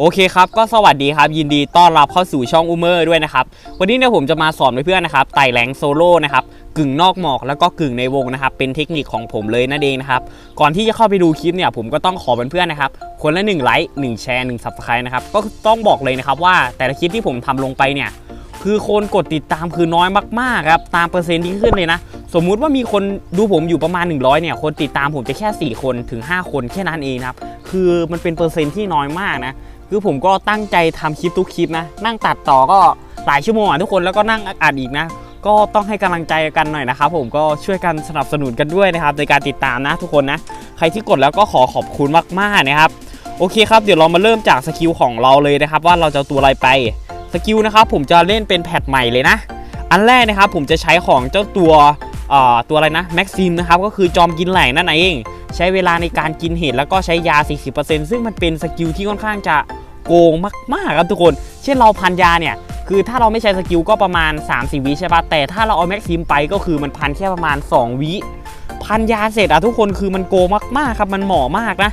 โอเคครับก็สวัสดีครับ ยินดีต้อนรับเข้าสู่ช่องอูเมอร์ด้วยนะครับ วันนี้เนี่ยผมจะมาสอนเพื่อนๆนะครับไต่แรงโซโล่นะครับกึ่งนอกหมอกแล้วก็กึ่งในวงนะครับ เป็นเทคนิคของผมเลยนั่นเองนะครับ ก่อนที่จะเข้าไปดูคลิปเนี่ยผมก็ต้องขอเพื่อนๆนะครับ คนละ1ไลค์1แชร์1 subscribe นะครับ ก็ต้องบอกเลยนะครับว่าแต่ละคลิปที่ผมทำลงไปเนี่ยคือคนกดติดตามคือน้อยมากๆครับตามเปอร์เซ็นต์ที่ขึ้นเลยนะ สมมุติว่ามีคนดูผมอยู่ประมาณ 100เนี่ยคนติดตามผมจะแค่ 4 คนถึง 5 คนแค่นั้นเองครับคือมันเป็นเปอร์เซ็นต์ที่น้อยมากนะ คือผมก็ตั้งใจทำคลิปทุกคลิปนะ นั่งตัดต่อก็หลายชั่วโมงอะทุกคนแล้วก็นั่งอัดอีกนะ ก็ต้องให้กำลังใจกันหน่อยนะครับผมก็ช่วยกันสนับสนุนกันด้วยนะครับ ในการติดตามนะทุกคนนะ ใครที่กดแล้วก็ขอขอบคุณมากๆนะครับโอเคครับเดี๋ยวเรามาเริ่มจากสกิลของเราเลยนะครับ ว่าเราจะตัวอะไรไปสกิลนะครับผมจะเล่นเป็นแพทใหม่เลยนะ อันแรกนะครับผมจะใช้ของเจ้าตัว ตัวอะไรนะแม็กซิมนะครับก็คือจอมกินแหล่งนั่นเอง ใช้เวลาในการกินเห็ดแล้วก็ใช้ยา 40%ซึ่งมันเป็นสกิลที่ค่อนข้างจะโกงมากๆครับทุกคน เช่นเราพันยาเนี่ยคือถ้าเราไม่ใช้สกิลก็ประมาณ3-4วิใช่ปะแต่ถ้าเราเอาแม็กซิมไปก็คือมันพันแค่ประมาณ 2 วิพันยาเสร็จอะทุกคนคือมันโกงมากๆครับมันเหมาะมากนะ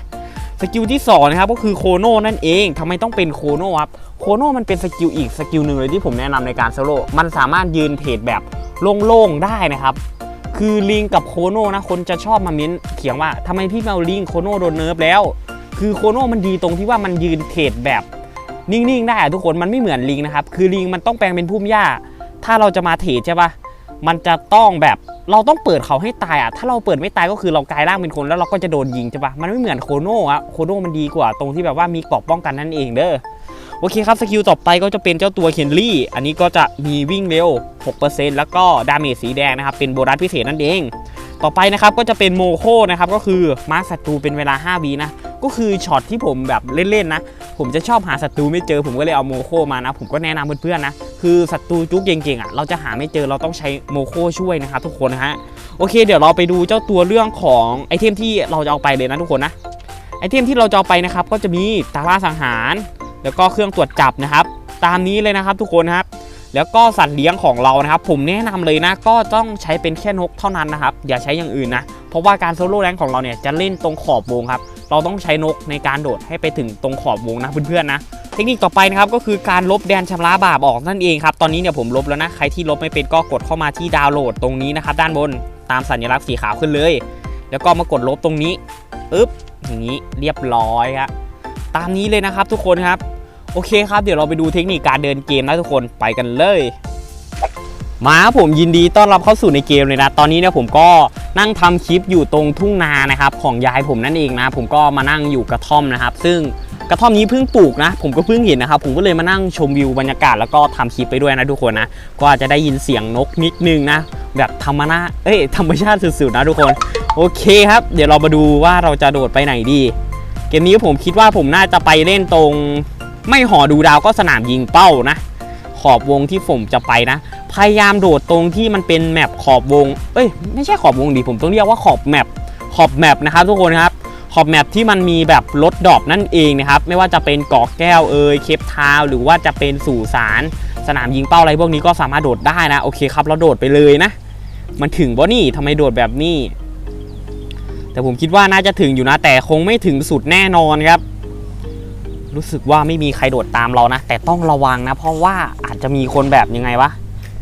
สกิลที่2นะครับก็คือโคโน่นั่นเองทำไมต้องเป็นโคโน่ครับโคโน่มันเป็นสกิลอีกสกิลหนึ่งเลยที่ผมแนะนำในการโซโล่มันสามารถยืนเทรดแบบโล่งๆได้นะครับ คือลิงกับโคโน่นะคนจะชอบมาเม้นเถียงว่าทำไมพี่ไม่เอาลิงโคโน่โดนเนิร์ฟแล้ว คือโคโน่มันดีตรงที่ว่ามันยืนเทรดแบบนิ่งๆได้อะทุกคนมันไม่เหมือนลิงนะครับคือลิงมันต้องแปลงเป็นพุ่มหญ้า ถ้าเราจะมาเทรดใช่ปะมันจะต้องแบบเราต้องเปิดเขาให้ตายอะถ้าเราเปิดไม่ตายก็คือเรากลายร่างเป็นคนแล้วเราก็จะโดนยิงใช่ปะมันไม่เหมือนโคโน่อะโคโน่มันดีกว่าตรงที่แบบว่ามีเกราะป้องกันนั่นเองเด้อ โอเคครับสกิลต่อไปก็จะเป็นเจ้าตัวเคนลี่ อันนี้ก็จะมีวิ่งเร็ว 6%แล้วก็ดาเมจสีแดงนะครับ เป็นโบนัสพิเศษนั่นเอง ต่อไปนะครับก็จะเป็นโมโคนะครับ ก็คือมาร์คศัตรูเป็นเวลา5วีนะ ก็คือช็อตที่ผมแบบเล่นๆนะ ผมจะชอบหาศัตรูไม่เจอ ผมก็เลยเอาโมโคมานะ ผมก็แนะนำเพื่อนๆนะ คือศัตรูจุกเก่งๆอะ เราจะหาไม่เจอ เราต้องใช้โมโคช่วยนะครับทุกคนนะฮะ โอเค เดี๋ยวเราไปดูเจ้าตัวเรื่องของไอเทมที่เราจะเอาไปเลยนะทุกคนนะ ไอเทมที่เราจะเอาไปนะครับก็จะมีตาล่าสังหาร แล้วก็เครื่องตรวจจับนะครับ ตามนี้เลยนะครับทุกคนครับ แล้วก็สัตว์เลี้ยงของเรานะครับ ผมแนะนำเลยนะก็ต้องใช้เป็นแค่นกเท่านั้นนะครับ อย่าใช้อย่างอื่นนะ เพราะว่าการโซโล่แรงของเราเนี่ยจะเล่นตรงขอบวงครับ เราต้องใช้นกในการโดดให้ไปถึงตรงขอบวงนะเพื่อนๆนะเทคนิคต่อไปนะครับก็คือการลบแดนชำระบาปออกนั่นเองครับตอนนี้เนี่ยผมลบแล้วนะใครที่ลบไม่เป็นก็กดเข้ามาที่ดาวน์โหลดตรงนี้นะครับด้านบนตามสัญลักษณ์สีขาวขึ้นเลย แล้วก็มากดลบตรงนี้อึ๊บอย่างนี้เรียบร้อยครับตามนี้เลยนะครับทุกคนครับ โอเคครับ เดี๋ยวเราไปดูเทคนิคการเดินเกมนะทุกคนไปกันเลย มาผมยินดีต้อนรับเข้าสู่ในเกมเลยนะ ตอนนี้เนี่ยผมก็นั่งทำคลิปอยู่ตรงทุ่งนานะครับของยายผมนั่นเองนะผมก็มานั่งอยู่กระท่อมนะครับ ซึ่งกระท่อมนี้เพิ่งปลูกนะ ผมก็เพิ่งเห็นนะครับ ผมก็เลยมานั่งชมวิวบรรยากาศแล้วก็ทำคลิปไปด้วยนะทุกคนนะ ก็อาจจะได้ยินเสียงนกนิดนึงนะ แบบธรรมนาเอ้ยธรรมชาติสุดๆนะทุกคน โอเคครับ เดี๋ยวเรามาดูว่าเราจะโดดไปไหนดี เกมนี้ผมคิดว่าผมน่าจะไปเล่นตรง ไม่หอดูดาวก็สนามยิงเป้านะ ขอบวงที่ผมจะไปนะ พยายามโดดตรงที่มันเป็นแมปขอบวง เอ้ยไม่ใช่ขอบวงดิผมต้องเรียกว่าขอบแมปขอบแมปนะครับทุกคนครับขอบแมปที่มันมีแบบรถดอปนั่นเองนะครับ ไม่ว่าจะเป็นเกาะแก้วเอยเคปทาวหรือว่าจะเป็นสู่สารสนามยิงเป้าอะไรพวกนี้ก็สามารถโดดได้นะ โอเคครับเราโดดไปเลยนะ มันถึงบ่นี่ทำไมโดดแบบนี้ แต่ผมคิดว่าน่าจะถึงอยู่นะ แต่คงไม่ถึงสุดแน่นอนครับ รู้สึกว่าไม่มีใครโดดตามเรานะ แต่ต้องระวังนะ เพราะว่าอาจจะมีคนแบบยังไงวะ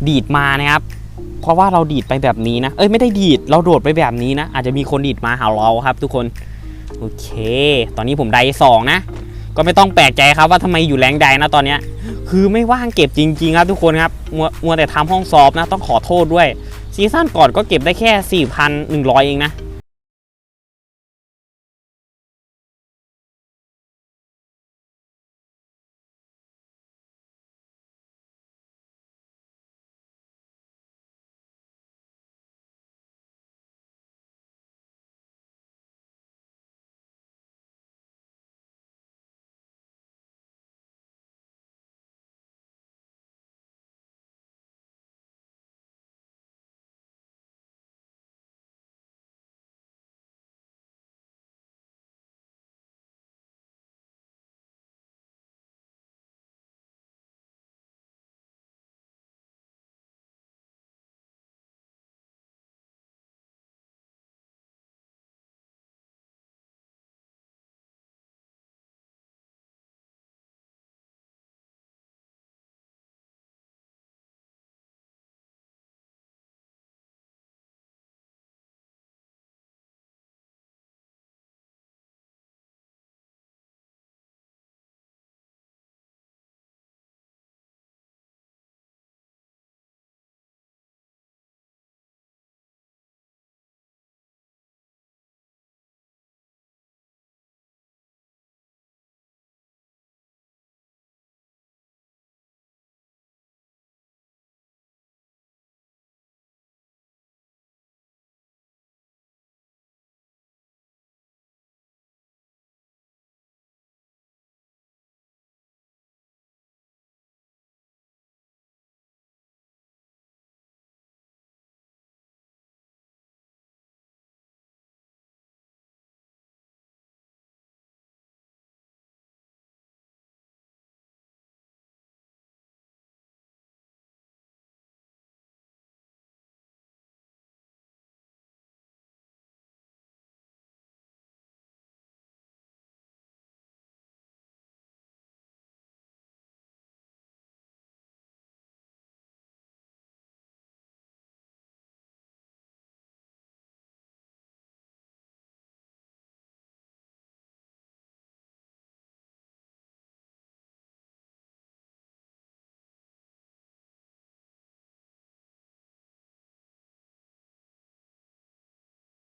ดีดมานะครับเพราะว่าเราดีดไปแบบนี้นะเอ้ยไม่ได้ดีดเราโดดไปแบบนี้นะ อาจจะมีคนดีดมาหาเราครับ ทุกคนโอเค ตอนนี้ผมได้สองนะก็ไม่ต้องแปลกใจครับว่าทำไมอยู่แรงใดนะตอนเนี้ยคือไม่ว่างเก็บจริง ๆ ครับทุกคนครับมัวมัวแต่ทำห้องสอบนะ ต้องขอโทษด้วยซีซั่นก่อนก็เก็บได้แค่ 4,100 เองนะ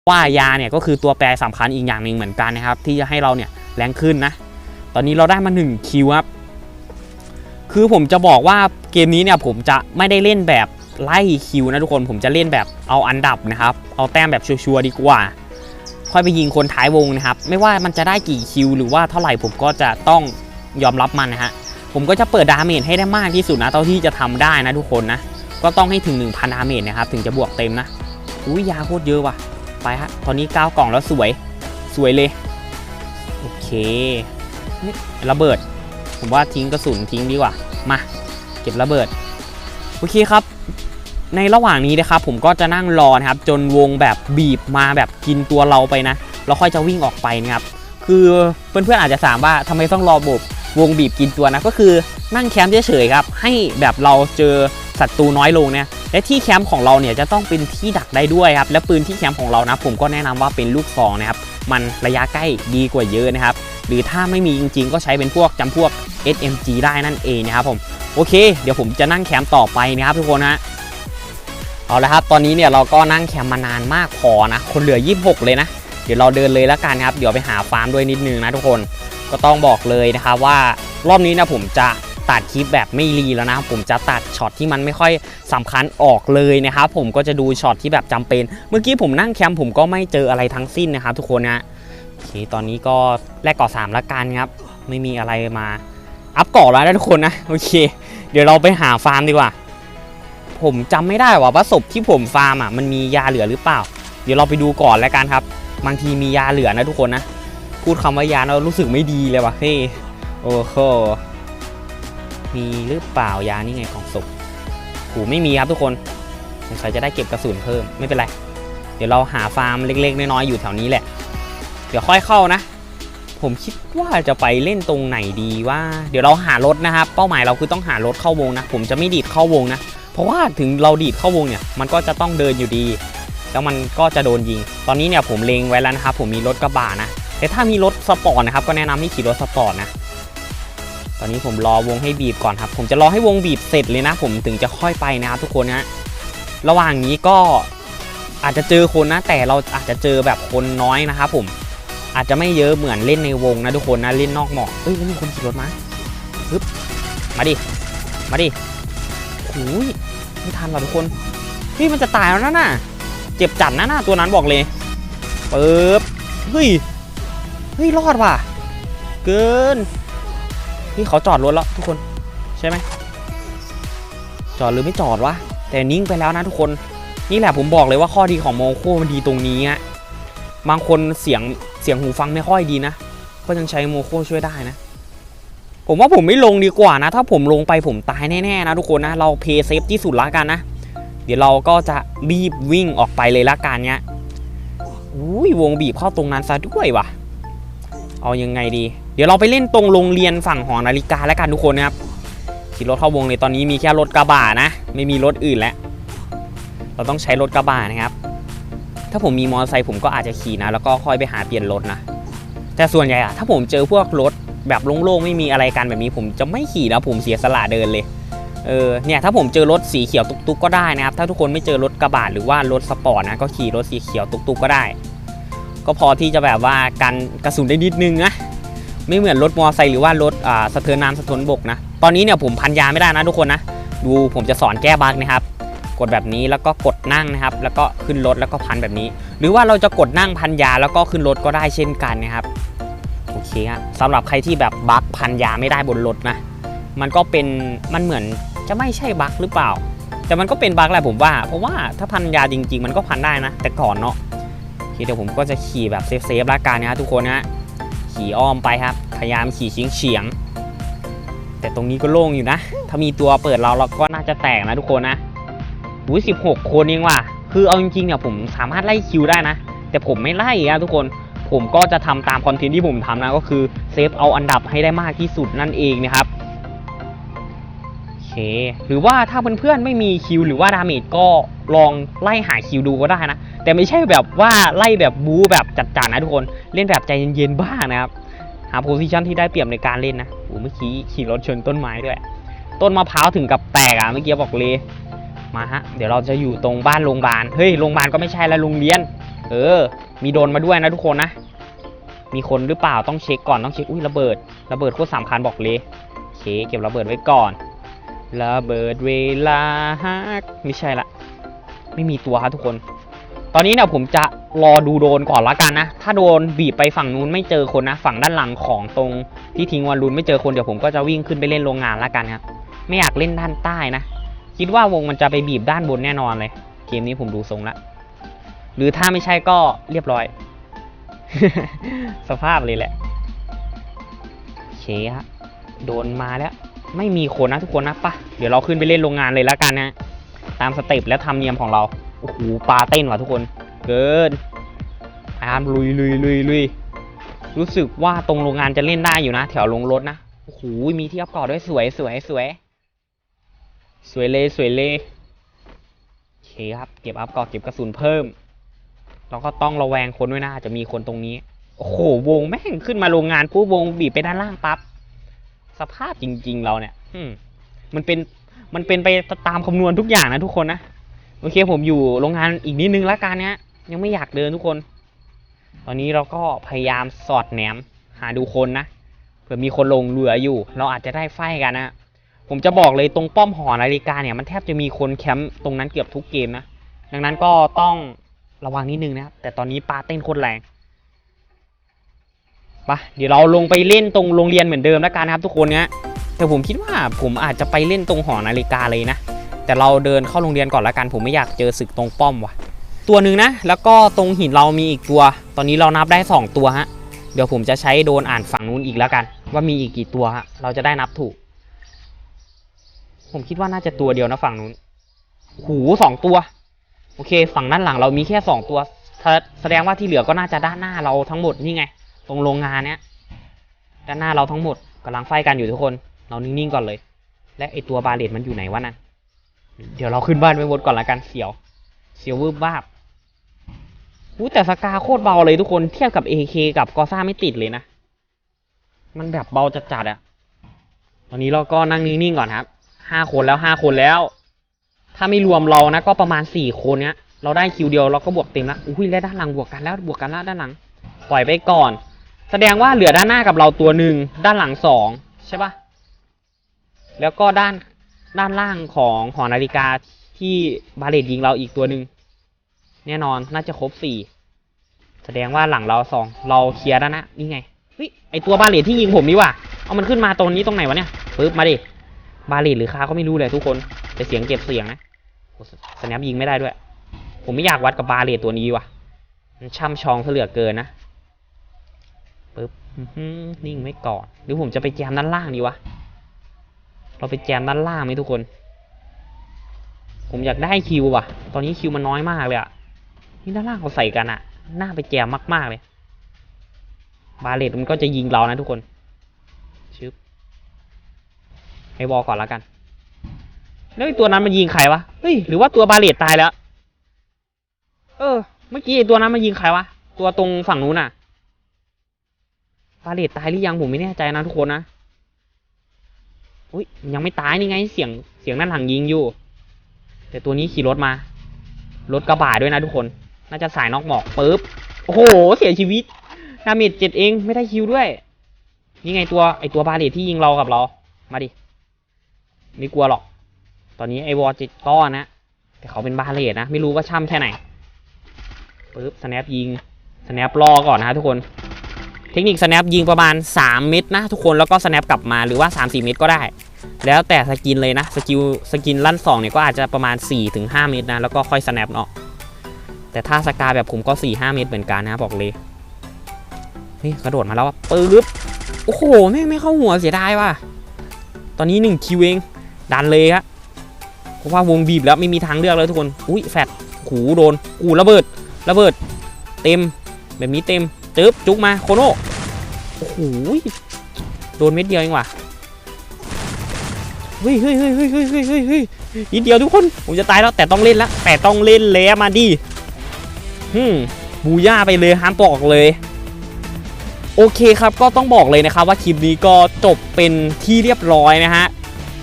ว่ายาเนี่ยก็คือตัวแปรสำคัญอีกอย่างหนึ่งเหมือนกันนะครับ ที่จะให้เราเนี่ยแรงขึ้นนะ ตอนนี้เราได้มา1คิวครับ คือผมจะบอกว่าเกมนี้เนี่ยผมจะไม่ได้เล่นแบบไล่คิวนะทุกคนผมจะเล่นแบบเอาอันดับนะครับ เอาแต้มแบบชัวร์ๆดีกว่า ค่อยไปยิงคนท้ายวงนะครับ ไม่ว่ามันจะได้กี่คิว หรือว่าเท่าไหร่ผมก็จะต้องยอมรับมันนะฮะผมก็จะเปิดดาเมจให้ได้มากที่สุดนะเท่าที่จะทำได้นะทุกคนนะก็ต้องให้ถึง 1,000ดาเมจนะครับถึงจะบวกเต็มนะอุ้ยยาโคตรเยอะว่ะ ไปฮะ ตอนนี้ 9 กล่องแล้วสวย สวยเลย โอเคระเบิด ผมว่าทิ้งกระสุนทิ้งดีกว่า มา เก็บระเบิด โอเคครับ ในระหว่างนี้นะครับ ผมก็จะนั่งรอนะครับ จนวงแบบบีบมาแบบกินตัวเราไปนะแล้วค่อยจะวิ่งออกไปนะครับ คือเพื่อนๆอาจจะถามว่าทำไมต้องรอบบวงบีบกินตัวนะ ก็คือนั่งแคมป์เฉยๆครับ ให้แบบเราเจอ ศัตรูน้อยลงเนี่ยและที่แคมป์ของเราเนี่ยจะต้องเป็นที่ดักได้ด้วยครับและปืนที่แคมป์ของเรานะผมก็แนะนำว่าเป็นลูกซองนะครับมันระยะใกล้ดีกว่าเยอะนะครับหรือถ้าไม่มีจริง ๆ ก็ใช้เป็นพวกจำพวก SMG ได้นั่นเองนะครับผมโอเค เดี๋ยวผมจะนั่งแคมป์ต่อไปนะครับทุกคนฮะเอาละครับ ตอนนี้เนี่ยเราก็นั่งแคมป์มานานมากพอนะคนเหลือ 26 เลยนะ เดี๋ยวเราเดินเลยแล้วกันครับ เดี๋ยวไปหาฟาร์มด้วยนิดนึงนะทุกคน ก็ต้องบอกเลยนะครับว่ารอบนี้นะผมจะ ตัดคลิปแบบไม่รีแล้วนะ ผมจะตัดช็อตที่มันไม่ค่อยสำคัญออกเลยนะครับผมก็จะดูช็อตที่แบบจำเป็น เมื่อกี้ผมนั่งแคมป์ผมก็ไม่เจออะไรทั้งสิ้นนะครับทุกคนนะโอเคตอนนี้ก็แลกกาะสามละกันครับไม่มีอะไรมาอัพกาะแล้วนะทุกคนนะโอเค เดี๋ยวเราไปหาฟาร์มดีกว่า ผมจำไม่ได้ว่าว่าศพที่ผมฟาร์มอะมันมียาเหลือหรือเปล่า เดี๋ยวเราไปดูก่อนแล้วกันครับ บางทีมียาเหลือนะทุกคนนะ พูดคำว่ายาเรารู้สึกไม่ดีเลยว่ะเฮ้ยโอ้โห มีหรือเปล่ายานี่ไงของศพหูไม่มีครับทุกคนสงสัยจะได้เก็บกระสุนเพิ่มไม่เป็นไร เดี๋ยวเราหาฟาร์มเล็ก ๆ น้อยๆอยู่แถวนี้แหละ เดี๋ยวค่อยเข้านะ ผมคิดว่าจะไปเล่นตรงไหนดีว่า เดี๋ยวเราหารถนะครับ เป้าหมายเราคือต้องหารถเข้าวงนะ ผมจะไม่ดีดเข้าวงนะ เพราะว่าถึงเราดีดเข้าวงเนี่ย มันก็จะต้องเดินอยู่ดี แล้วมันก็จะโดนยิง ตอนนี้เนี่ยผมเลงไว้แล้วนะครับ ผมมีรถกระบะนะ แต่ถ้ามีรถสปอร์ตนะครับ ก็แนะนำให้ขี่รถสปอร์ตนะ ตอนนี้ผมรอวงให้บีบก่อนครับ ผมจะรอให้วงบีบเสร็จเลยนะ ผมถึงจะค่อยไปนะครับทุกคนนะระหว่างนี้ก็อาจจะเจอคนนะ แต่เราอาจจะเจอแบบคนน้อยนะครับผมอาจจะไม่เยอะเหมือนเล่นในวงนะทุกคนนะเล่นนอกหมอกเอ้ยแล้วมีคนขี่รถมาปึ๊บมาดิมาดิหูยไม่ทันหรอทุกคนเฮ้ยมันจะตายแล้วนะน่ะเจ็บจัดนะน่ะตัวนั้นบอกเลยปึ๊บเฮ้ยเฮ้ยรอดว่ะ เกิน นี่เขาจอดรถแล้วทุกคนใช่ไหมจอดหรือไม่จอดวะแต่นิ่งไปแล้วนะทุกคนนี่แหละผมบอกเลยว่าข้อดีของโมโคมันดีตรงนี้อะบางคนเสียงเสียงหูฟังไม่ค่อยดีนะก็ยังใช้โมโคช่วยได้นะ ผมว่าผมไม่ลงดีกว่านะ ถ้าผมลงไปผมตายแน่ๆนะทุกคนนะ เราเพย์เซฟที่สุดละกันนะ เดี๋ยวเราก็จะรีบวิ่งออกไปเลยละกันเนี้ยอุ้ยวงบีบเข้าตรงนั้นซะด้วยวะเอายังไงดี เดี๋ยวเราไปเล่นตรงโรงเรียนฝั่งหอนาฬิกาแล้วกันทุกคนนะครับขี่รถเข้าวงเลยตอนนี้มีแค่รถกระบะนะ ไม่มีรถอื่นแล้ว เราต้องใช้รถกระบะนะครับ ถ้าผมมีมอเตอร์ไซค์ผมก็อาจจะขี่นะ แล้วก็ค่อยไปหาเปลี่ยนรถนะ แต่ส่วนใหญ่อะถ้าผมเจอพวกรถแบบโล่งๆไม่มีอะไรกันแบบนี้ ผมจะไม่ขี่นะผมเสียสละเดินเลยเออเนี่ยถ้าผมเจอรถสีเขียวตุกๆก็ได้นะครับ ถ้าทุกคนไม่เจอรถกระบะหรือว่ารถสปอร์ตนะก็ขี่รถสีเขียวตุกๆก็ได้ ก็พอที่จะแบบว่ากันกระสุนได้นิดนึงนะ ไม่เหมือนรถมอเตอร์ไซค์หรือว่ารถอ่าสะเทินน้ำสะเทินบกนะ ตอนนี้เนี่ยผมพันยาไม่ได้นะทุกคนนะ ดูผมจะสอนแก้บั๊กนะครับ กดแบบนี้แล้วก็กดนั่งนะครับ แล้วก็ขึ้นรถแล้วก็พันแบบนี้ หรือว่าเราจะกดนั่งพันยาแล้วก็ขึ้นรถก็ได้เช่นกันนะครับ โอเคฮะสำหรับใครที่แบบบั๊กพันยาไม่ได้บนรถนะ มันก็เป็น มันเหมือนจะไม่ใช่บั๊กหรือเปล่า แต่มันก็เป็นบั๊กแหละผมว่า เพราะว่าถ้าพันยาจริง ๆ มันก็พันได้นะ แต่ก่อนเนาะเดี๋ยวผมก็จะขี่แบบเซฟๆละกันนะทุกคนนะ ขี่อ้อมไปครับ พยายามขี่เฉียงๆแต่ตรงนี้ก็โล่งอยู่นะ ถ้ามีตัวเปิดเราเราก็น่าจะแตกนะทุกคนนะอุ้ยสิบหกคนเองว่ะ คือเอาจริงๆเนี่ยผมสามารถไล่คิวได้นะ แต่ผมไม่ไล่อะทุกคน ผมก็จะทำตามคอนเทนต์ที่ผมทำนะ ก็คือเซฟเอาอันดับให้ได้มากที่สุดนั่นเองนะครับโอเค หรือว่าถ้าเพื่อนๆไม่มีคิวหรือว่าดาเมจก็ลองไล่หาคิวดูก็ได้นะ แต่ไม่ใช่แบบว่าไล่แบบบู๊แบบจัดๆนนะทุกคนเล่นแบบใจเย็นๆบ้างนะครับหาโพซิชันที่ได้เปรียบในการเล่นนะโอ้เมื่อกี้ขี่รถชนต้นไม้ด้วย ต้นมะพร้าวถึงกับแตกอะเมื่อกี้บอกเลยมาฮะเดี๋ยวเราจะอยู่ตรงบ้านโรงพยาบาลเฮ้ยโรงพยาบาลก็ไม่ใช่แล้วโรงเรียน เออ มีโดนมาด้วยนะทุกคนนะ มีคนหรือเปล่าต้องเช็คก่อนต้องเช็คอุ้ยระเบิดระเบิดโคตรสำคัญบอกเลยโอเคเก็บระเบิดไว้ก่อนระเบิดเวลาฮักไม่ใช่ละไม่มีตัวครับทุกคน อนนี้เนี่ยผมจะรอดูโดนก่อนละกันนะ ถ้าโดนบีบไปฝั่งนู้นไม่เจอคนนะ ฝั่งด้านหลังของตรงที่ทิ้งวอลลูนไม่เจอคนเดี๋ยวผมก็จะวิ่งขึ้นไปเล่นโรงงานละกันครับ ไม่อยากเล่นด้านใต้นะ คิดว่าวงมันจะไปบีบด้านบนแน่นอนเลย เกมนี้ผมดูทรงละ หรือถ้าไม่ใช่ก็เรียบร้อย สภาพเลยแหละโอเคฮะ โดนมาแล้ว ไม่มีคนนะทุกคนนะปะเดี๋ยวเราขึ้นไปเล่นโรงงานเลยละกันนะ ตามสเต็ปและธรรมเนียมของเรา โอ้โหปลาเต้นว่ะทุกคน เกินอามลุยลุยลุยลุยรู้สึกว่าตรงโรงงานจะเล่นได้อยู่นะ แถวลงรถนะ โอ้โห มีที่อัพกอร์ด้วยสวยสวยสวย สวยเลยสวยเลยโอเคครับ เก็บอัพกอร์เก็บกระสุนเพิ่ม แล้วก็ต้องระแวงคนด้วยนะจจะมีคนตรงนี้ โอ้โห วงแม่งขึ้นมาโรงงานปุ๊บวงบีบไปด้านล่างปั๊บ สภาพจริง ๆ เราเนี่ย อืมมันเป็น มันเป็นไปตามคำนวณทุกอย่างนะทุกคนนะ โอเคผมอยู่โรงงานอีกนิดนึงแล้วกันเนี้ยยังไม่อยากเดินทุกคน ตอนนี้เราก็พยายามสอดแหนม หาดูคนนะเผื่อมีคนลงเรืออยู่ เราอาจจะได้ไฟกันนะผมจะบอกเลยตรงป้อมหอนาฬิกาเนี่ยมันแทบจะมีคนแคมป์ตรงนั้นเกือบทุกเกมนะดังนั้นก็ต้องระวังนิดนึงนะแต่ตอนนี้ปลาเต้นโคตรแรงไปะเดี๋ยวเราลงไปเล่นตรงโรงเรียนเหมือนเดิมแล้วกันนะครับ ทุกคนเนี้ยแต่ผมคิดว่าผมอาจจะไปเล่นตรงหอนาฬิกาเลยนะ แต่เราเดินเข้าโรงเรียนก่อนละกัน ผมไม่อยากเจอศึกตรงป้อมว่ะ ตัวหนึ่งนะ แล้วก็ตรงหินเรามีอีกตัว ตอนนี้เรานับได้ 2 ตัวฮะ เดี๋ยวผมจะใช้โดนอ่านฝั่งนู้นอีกแล้วกัน ว่ามีอีกกี่ตัวฮะ เราจะได้นับถูก ผมคิดว่าน่าจะตัวเดียวนะฝั่งนู้น หูสองตัว โอเค ฝั่งด้านหลังเรามีแค่สองตัว แสดงว่าที่เหลือก็น่าจะด้านหน้าเราทั้งหมดนี่ไง ตรงโรงงานเนี้ย ด้านหน้าเราทั้งหมดกำลังไฟกันอยู่ทุกคน เรานิ่งๆก่อนเลย และไอตัวบาเลตมันอยู่ไหนวะนั่น เดี๋ยวเราขึ้นบ้านไปบนก่อนละกันเสียว เสียววืบวาบอู้แต่สกาโคตรเบาเลยทุกคนเทียบกับ AK กับกอซ่าไม่ติดเลยนะ มันแบบเบาจัดๆอะตอนนี้เราก็นั่งนิ่งๆก่อนครับห้าคนแล้วห้าคนแล้ว ถ้าไม่รวมเรานะ ก็ประมาณสี่คนเนี้ย เราได้คิวเดียวเราก็บวกเต็มละอุ้ยแล้วด้านหลังบวกกันแล้วบวกกันแล้วด้านหลัง ปล่อยไปก่อน แสดงว่าเหลือด้านหน้ากับเราตัวหนึ่งด้านหลังสองใช่ปะแล้วก็ด้าน ด้านล่างของหอนาฬิกาที่บาเลตยิงเราอีกตัวหนึ่งแน่นอนน่าจะครบสี่แสดงว่าหลังเราสองเราเคลียร์แล้วนะนี่ไงเฮ้ยไอตัวบาเลตที่ยิงผมนี่ว่ะเอามันขึ้นมาตรงนี้ตรงไหนวะเนี่ยปึ๊บมาดิบาเลตหรือคาก็ไม่รู้เลยทุกคนแต่เสียงเก็บเสียงนะสแนปยิงไม่ได้ด้วย ผมไม่อยากวัดกับบาเลตตัวนี้ว่ะมันช่ำชองเสลือเกินนะปึ๊บนิ่งไว้ก่อนหรือผมจะไปแจมด้านล่างดีวะ เราไปแจมด้านล่างไหมทุกคน ผมอยากได้คิวว่ะ ตอนนี้คิวมันน้อยมากเลยอะนี่ด้านล่างเขาใส่กันอะน่าไปแจมมาก ๆ เลย บาเลตมันก็จะยิงเรานะทุกคน ชึบให้วอลก่อนแล้วกัน แล้วไอตัวนั้นมันยิงใครวะ เฮ้ย หรือว่าตัวบาเลตตายแล้ว เออ เมื่อกี้ไอตัวนั้นมันยิงใครวะ ตัวตรงฝั่งนู้นอะบาเลตตายหรือยังผมไม่แน่ใจนะทุกคนนะ อุ้ยยังไม่ตายนี่ไง เสียงเสียงด้านหลังยิงอยู่ แต่ตัวนี้ขี่รถมา รถกระบะด้วยนะทุกคน น่าจะสายนอกหมอกปุ๊บ โอ้โห เสียชีวิตดาเมจเจ็ดเองไม่ได้คิวด้วย นี่ไงตัวไอตัวบาเลตที่ยิงเรากับเรา มาดิ ไม่กลัวหรอก ตอนนี้ไอวอลเจ็ดก้อนนะ แต่เขาเป็นบาเลตนะ ไม่รู้ว่าช่ำแค่ไหนปุ๊บสแนปยิงสแนปรอก่อนนะทุกคน เทคนิค snap ยิงประมาณ 3 เม็ดนะทุกคนแล้วก็ snap กลับมาหรือว่า 3-4 เม็ดก็ได้ แล้วแต่สกินเลยนะสกิลสกินลั่น2เนี่ยก็อาจจะประมาณ 4-5 เม็ดนะแล้วก็ค่อย snap เนาะแต่ถ้าสกาแบบผมก็ 4-5 เม็ดเหมือนกันนะบอกเลยเฮ้ยกระโดดมาแล้วอะปึ๊บโอ้โหแม่งไม่เข้าหัวเสียดายว่ะตอนนี้1คิวเองดันเลยครับเพราะว่าวงบีบแล้วไม่มีทางเลือกเลยทุกคนอุ้ยแฟดหูโดนกูระเบิดระเบิด เต็มแบบนี้เต็ม จึ๊บจุกมาโคโน่โอ้โหโดนเม็ดเดียวเองว่ะเฮ้ยเฮ้ยเฮ้ยเฮ้ยเฮ้ยเฮ้ยเฮ้ยเฮ้ยนิดเดียวทุกคนผมจะตายแล้วแต่ต้องเล่นแล้วแต่ต้องเล่นแล้วมาดิฮึมบูย่าไปเลยห้ามปอกเลยโอเคครับก็ต้องบอกเลยนะครับว่าคลิปนี้ก็จบเป็นที่เรียบร้อยนะฮะ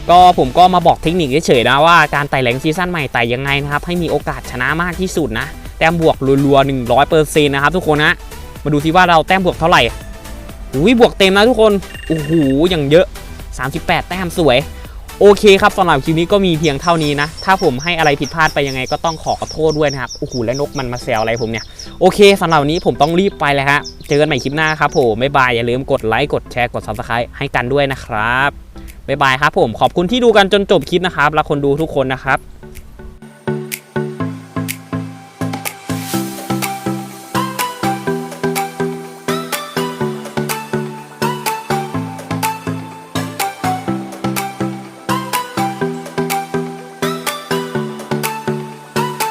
ก็ผมก็มาบอกเทคนิคเฉยๆนะว่าการไต่แรงซีซั่นใหม่ไต่ยังไงนะครับให้มีโอกาสชนะมากที่สุดนะแต้มบวกรัวๆ100%นะครับทุกคนนะ มาดูซิว่าเราแต้มบวกเท่าไหร่อุ้ยบวกเต็มนะทุกคนโอ้โหอย่างเยอะ 38 แต้มสวย โอเคครับสำหรับคลิปนี้ก็มีเพียงเท่านี้นะ ถ้าผมให้อะไรผิดพลาดไปยังไงก็ต้องขอขอโทษด้วยนะครับโอ้โหและนกมันมาแซวอะไรผมเนี่ยโอเคสำหรับนนี้ผมต้องรีบไปแล้วฮะเจอกันใหม่คลิปหน้าครับผมบ๊ายบายอย่าลืมกดไลค์กดแชร์กด subscribe ให้กันด้วยนะครับบ๊ายบายครับผมขอบคุณที่ดูกันจนจบคลิปนะครับและคนดูทุกคนนะครับ